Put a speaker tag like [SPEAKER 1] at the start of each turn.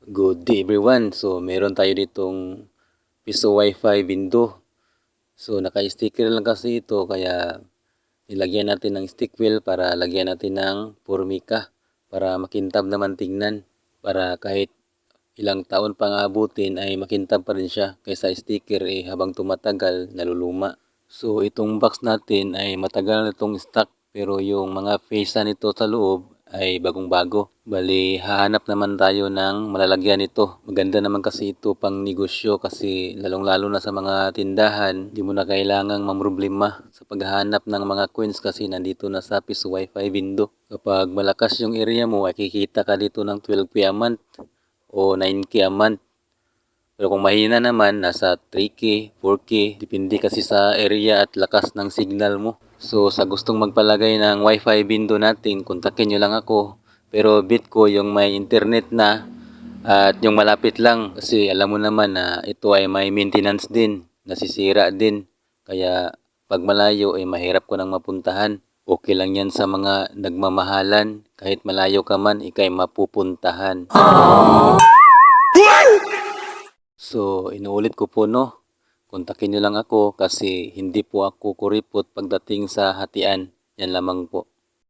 [SPEAKER 1] Good day everyone. So meron tayo ditong piso wifi window. So naka-sticker lang kasi ito kaya nilagyan natin ng stick wheel para lagyan natin ng formika para makintab naman tingnan para kahit ilang taon pang abutin ay makintab pa rin siya kaysa sticker eh habang tumatagal naluluma. So itong box natin ay matagal na itong stock pero yung mga pesa nito sa loob ay bagong-bago. Bali, hahanap naman tayo ng malalagyan nito. Maganda naman kasi ito pang negosyo kasi lalong-lalo na sa mga tindahan, di mo na kailangang mamroblema sa paghahanap ng mga coins kasi nandito na sa piso wifi window. Kapag malakas yung area mo, ay kikita ka dito ng 12k a month o 9k a month. Pero kung mahina naman, nasa 3K, 4K, depende kasi sa area at lakas ng signal mo. So sa gustong magpalagay ng wifi window natin, kontakin nyo lang ako. Pero bit ko yung may internet na at yung malapit lang kasi alam mo naman na ito ay may maintenance din, nasisira din. Kaya pag malayo ay mahirap ko nang mapuntahan. Okay lang yan sa mga nagmamahalan. Kahit malayo ka man, ikay mapupuntahan. So, inuulit ko po no, kontakin nyo lang ako kasi hindi po ako kuripot pagdating sa hatian. Yan lamang po.